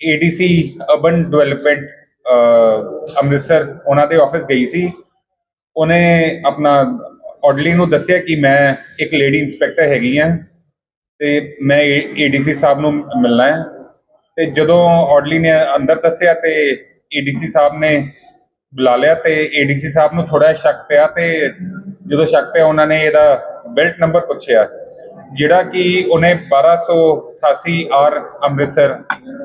ADC urban development Amritsar, ਉਹਨਾਂ ਦੇ office ਗਈ ਸੀ। ਉਹਨੇ ਆਪਣਾ ਆਰਡਰਲੀ ਨੂੰ ਦੱਸਿਆ ਕਿ ਮੈਂ ਇੱਕ ਲੇਡੀ ਇੰਸਪੈਕਟਰ ਹੈਗੀ ਆ ਤੇ ਮੈਂ ਏਡੀਸੀ ਸਾਹਿਬ ਨੂੰ ਮਿਲਣਾ ਹੈ ਤੇ ਜਦੋਂ ਆਰਡਰਲੀ ਨੇ ਅੰਦਰ ਦੱਸਿਆ ਤੇ ਏਡੀਸੀ ਸਾਹਿਬ ਨੇ ਬੁਲਾ ਲਿਆ ਤੇ ਏਡੀਸੀ ਸਾਹਿਬ ਨੂੰ ਥੋੜਾ ਸ਼ੱਕ ਪਿਆ ਤੇ ਜਦੋਂ ਸ਼ੱਕ ਪਿਆ ਉਹਨਾਂ ਨੇ ਇਹਦਾ ਬੈਲਟ ਨੰਬਰ ਪੁੱਛਿਆ, ਜਿਹੜਾ ਕਿ ਉਹਨੇ 1288 ਆਰ ਅੰਮ੍ਰਿਤਸਰ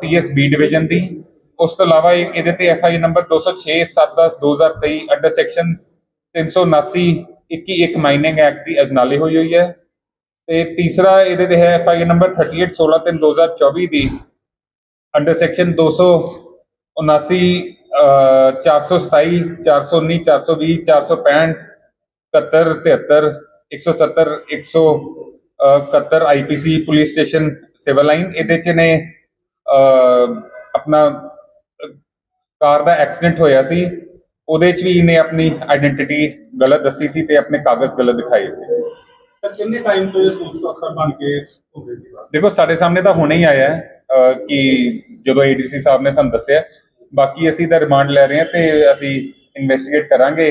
ਪੀਐਸਬੀ ਡਿਵੀਜ਼ਨ ਦੀ। ਉਸ ਤੋਂ ਇਲਾਵਾ ਇੱਕ ਇਹਦੇ ਤੇ FI number 206 710 2023 under section 379 21 mining act ਦੀ ਅਜਨਾਲੇ ਹੋਈ ਹੋਈ ਹੈ। ਤੇ ਤੀਸਰਾ ਇਹਦੇ ਤੇ ਹੈ ਐਫਆਈ ਨੰਬਰ 38 16 3 2024 ਦੀ। Under section 279 427 419 420 465 71 73 170 171 IPC police station civil line ਇਹਦੇ ਚ ਨੇ। ਆਪਣਾ ਕਾਰ ਦਾ ਐਕਸੀਡੈਂਟ ਹੋਇਆ ਸੀ। ਉਹਦੇ ਚ ਵੀ ਇਹਨੇ ਆਪਣੀ ਆਇਡੈਂਟੀਟੀ ਗਲਤ ਦੱਸੀ ਸੀ ਤੇ ਆਪਣੇ ਕਾਗਜ਼ ਗਲਤ ਦਿਖਾਏ ਸੀ। ਸਰ ਕਿੰਨੇ ਟਾਈਮ ਤੋਂ ਇਹ ਪੁਲਿਸ ਅਫਸਰ ਬਣ ਕੇ ਹੁੰਦੇ ਸੀ? ਬਾਹਰ? ਦੇਖੋ ਸਾਡੇ ਸਾਹਮਣੇ ਤਾਂ ਹੁਣੇ ਹੀ ਆਇਆ ਹੈ ਕਿ ਜਦੋਂ ਏਡੀਸੀ ਸਾਹਿਬ ਨੇ ਸਾਨੂੰ ਦੱਸਿਆ ਬਾਕੀ ਅਸੀਂ ਤਾਂ ਰਿਮਾਂਡ ਲੈ ਰਹੇ ਹਾਂ ਤੇ ਅਸੀਂ ਇਨਵੈਸਟੀਗੇਟ ਕਰਾਂਗੇ।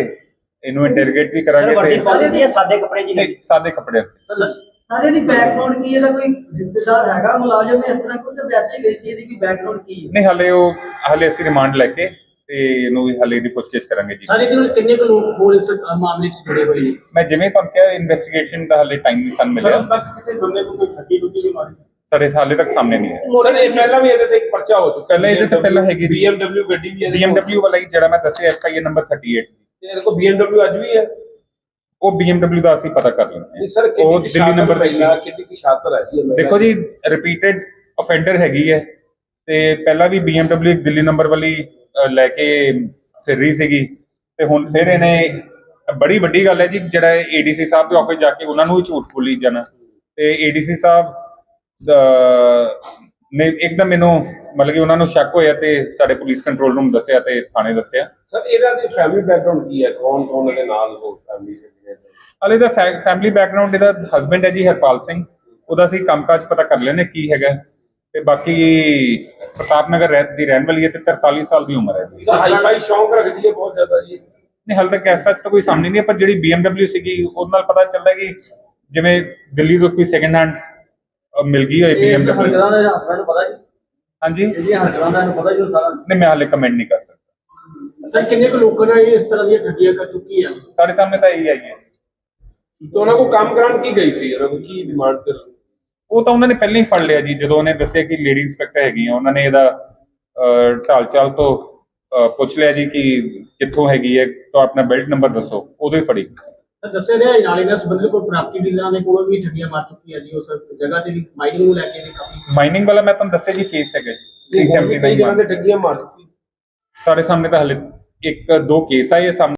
ਇਹਨੂੰ ਇੰਟਰੋਗੇਟ ਵੀ ਕਰਾਂਗੇ ਤੇ ਸਾਦੇ ਕੱਪੜੇ ਜੀ? ਨਹੀਂ, ਸਾਦੇ ਕੱਪੜਿਆਂ 'ਚ ਸਾਰੇ ਦੀ ਬੈਕਗ੍ਰਾਉਂਡ ਕੀ ਇਹਦਾ ਕੋਈ ਰਿਸ਼ਤੇਦਾਰ ਹੈਗਾ ਮੁਲਾਜ਼ਮ ਇਸ ਤਰ੍ਹਾਂ ਕੋਈ ਤੇ ਵੈਸੇ ਹੀ ਗਈ ਸੀ ਇਹਦੀ ਕੀ ਬੈਕਗ੍ਰਾਉਂਡ ਕੀ ਹੈ? ਨਹੀਂ ਹਲੇ ਉਹ ਹਲੇ ਅਸੀਂ ਰਿਮਾਂਡ ਲੈ ਕੇ ਤੇ ਇਹਨੂੰ ਵੀ ਹਲੇ ਦੀ ਪੁੱਛਗਿੱਛ ਕਰਾਂਗੇ ਜੀ। ਸਾਰੇ ਦਿਨ ਕਿੰਨੇ ਕੁ ਲੋਕ ਹੋਰ ਇਸ ਅ, ਮਾਮਲੇ 'ਚ ਜੁੜੇ ਹੋਏ ਨੇ? ਮੈਂ ਜਿਵੇਂ ਤੁਹਾਨੂੰ ਕਿਹਾ ਇਨਵੈਸਟੀਗੇਸ਼ਨ ਦਾ ਹਲੇ ਟਾਈਮ ਨਹੀਂ ਸਾਨੂੰ ਮਿਲਿਆ। ਤੱਕ ਕਿਸੇ ਬੰਦੇ ਨੂੰ ਕੋਈ ਠੱਗੀ ਟੁੱਟੀ ਵੀ ਮਾਰੀ? ਸਾਡੇ ਹਾਲੇ ਤੱਕ ਸਾਹਮਣੇ ਨਹੀਂ ਆਇਆ ਸਰ ਇਹ ਪਹਿਲਾਂ ਵੀ ਇਹਦੇ ਤੇ ਇੱਕ ਪਰਚਾ ਹੋ ਚੁੱਕਾ ਪਹਿਲਾਂ ਇਹਦੇ ਤੋਂ ਪਹਿਲਾਂ ਹੈਗੀ ਸੀ। BMW ਗੱਡੀ ਵੀ BMW ਵਾਲਾ ਹੀ ਜਿਹੜਾ ਮੈਂ ਦੱਸਿਆ ਐਫਆਈ ਨੰਬਰ 38 ਤੇ ਇਹਦੇ ਕੋਲ BMW ਅੱਜ ਵੀ ਹੈ। ਉਹ BMW ਦਾ ਅਸੀਂ ਪਤਾ ਕਰ ਲੈਂਦੇ ਨਹੀਂ ਸਰ ਉਹ ਕਿੰਨੀ ਦਿੱਲੀ ਨੰਬਰ ਤੇ ਸੀ। ਕਿੰਨੀ ਕੀ ਸ਼ਾਤਰ ਹੈ ਜੀ ਇਹ ਮਹਿਲਾ ਦੇਖੋ ਜੀ ਰਿਪੀਟਡ ਅਫੈਂਡਰ ਹੈਗੀ ਹੈ। ਤੇ ਪਹਿਲਾਂ ਵੀ BMW ਇੱਕ ਦਿੱਲੀ ਨੰਬਰ ਵਾਲੀ ਲੈ ਕੇ ਫਿਰ ਰਹੀ ਸੀਗੀ। ਤੇ ਹੁਣ ਫਿਰ ਇਹਨੇ ਬੜੀ ਵੱਡੀ ਗੱਲ ਹੈ ਜੀ ਜਿਹੜਾ ਏਡੀਸੀ ਸਾਹਿਬ ਦੇ ਆਫਿਸ ਜਾ ਕੇ ਉਹਨਾਂ ਨੂੰ ਝੂਠ ਬੋਲੀ ਜਾਣਾ। ਤੇ ਏਡੀਸੀ ਸਾਹਿਬ ਦਾ- ਨੇ ਇੱਕਦਮ ਮੈਨੂੰ ਮਤਲਬ ਕਿ ਉਹਨਾਂ ਨੂੰ ਸ਼ੱਕ ਹੋਇਆ ਤੇ ਸਾਡੇ ਪੁਲਿਸ ਕੰਟਰੋਲ ਰੂਮ ਦੱਸਿਆ ਤੇ ਥਾਣੇ ਦੱਸਿਆ। ਸਰ ਇਹਨਾਂ ਦੀ ਫੈਮਿਲੀ ਬੈਕਗ੍ਰਾਉਂਡ ਕੀ ਹੈ? ਕੌਣ ਕੌਣ ਇਹਦੇ ਨਾਲ ਹੋ ਫੈਮਿਲੀ ਨੇ? ਹਾਲੇ ਦਾ ਫੈਮਿਲੀ ਬੈਕਗ੍ਰਾਉਂਡ ਇਹਦਾ ਹਸਬੰਡ ਹੈ ਜੀ ਹਰਪਾਲ ਸਿੰਘ। ਉਹਦਾ ਅਸੀਂ ਕੰਮਕਾਜ ਪਤਾ ਕਰ ਲੈਨੇ ਕੀ ਹੈਗਾ। ਤੇ ਬਾਕੀ ਪ੍ਰਤਾਪ ਨਗਰ ਰਹਿ ਦੀ ਰਹਿਣ ਵਾਲੀ ਹੈ ਤੇ 43 ਸਾਲ ਦੀ ਉਮਰ ਹੈ ਜੀ। ਸਰ ਹਾਈ ਫਾਈ ਸ਼ੌਂਕ ਰੱਖਦੀ ਹੈ ਬਹੁਤ ਜ਼ਿਆਦਾ ਜੀ। ਨਹੀਂ ਹਾਲੇ ਤੱਕ ਐਸਾ ਤਾਂ ਕੋਈ ਸਾਹਮਣੇ ਨਹੀਂ ਪਰ ਜਿਹੜੀ BMW ਸੀਗੀ ਉਹਦੇ ਨਾਲ ਪਤਾ ਚੱਲਦਾ ਕਿ ਜਿਵੇਂ ਦਿੱਲੀ ਤੋਂ ਕੋਈ ਸੈਕੰਡ ਹੈਂਡ ਮਿਲ ਗਈ ਹੋਏ BMW ਹਰਕਤਾਂ ਦਾ ਹਸਬੰਡ ਨੂੰ ਪਤਾ ਜੀ? ਹਾਂਜੀ? ਇਹਦੀਆਂ ਹਰਕਤਾਂ ਦਾ ਇਹਨੂੰ ਪਤਾ ਜੀ ਉਹ ਸਾਰਾ? ਨਹੀਂ ਮੈਂ ਹਾਲੇ ਕਮੈਂਟ ਨਹੀਂ ਕਰ ਸਕਦਾ। ਸਰ ਕਿੰਨੇ ਕੁ ਲੋਕਾਂ ਨੇ ਇਸ ਤਰ੍ਹਾਂ ਦੀਆਂ ਠੱਗੀਆਂ ਕਰ ਚੁੱਕੀ ਆ? ਸਾਡੇ ਸਾਹਮਣੇ ਤਾਂ ਇਹੀ ਆਈ ਹੈ। ਤੇ ਉਹਨਾਂ ਕੋਲ ਕੰਮ ਕਰਾਉਣ ਕੀ ਗਈ ਸੀ? ਉਹਨਾਂ ਕੀ ਡਿਮਾਂਡ ਕਰ ਉਹ ਤਾਂ ਉਹਨਾਂ ਨੇ ਪਹਿਲਾਂ ਹੀ ਫੜ ਲਿਆ ਜੀ ਜਦੋਂ ਉਹਨੇ ਦੱਸਿਆ ਕਿ ਲੇਡੀ ਇੰਸਪੈਕਟਰ ਹੈਗੀ ਆ ਉਹਨਾਂ ਨੇ ਇਹਦਾ ਢਾਲ ਚਾਲ ਤੋਂ ਪੁੱਛ ਲਿਆ ਜੀ ਕਿ ਕਿੱਥੋਂ ਹੈਗੀ ਹੈ ਤਾਂ ਆਪਣਾ ਬੈਲਟ ਨੰਬਰ ਦੱਸੋ ਉਦੋਂ ਹੀ ਫੜੀ। ਤਾਂ ਦੱਸਿਆ ਰਿਹਾ ਨਾਲੇ ਨਾਲ ਸੰਬੰਧਿਤ ਕੋਈ ਪ੍ਰਾਪਰਟੀ ਡੀਲਰਾਂ ਦੇ ਕੋਲੋਂ ਵੀ ਠੱਗੀਆਂ ਮਾਰ ਚੁੱਕੀ ਆ ਜੀ ਉਸ ਜਗ੍ਹਾ ਤੇ ਵੀ ਮਾਈਨਿੰਗ ਨੂੰ ਲੈ ਕੇ ਵੀ ਕਾਫੀ ਮਾਈਨਿੰਗ ਵਾਲਾ ਮੈਂ ਤੁਹਾਨੂੰ ਦੱਸਿਆ ਜੀ ਕੇਸ ਹੈਗਾ ਜੀ 379 ਕਈ ਜਗ੍ਹਾ ਤੇ ਠੱਗੀਆਂ ਮਾਰ ਚੁੱਕੀ। ਸਾਡੇ ਸਾਹਮਣੇ ਤਾਂ ਹਲੇ ਇੱਕ ਦੋ ਕੇਸ ਆਏ ਆ ਸਾਹਮਣੇ।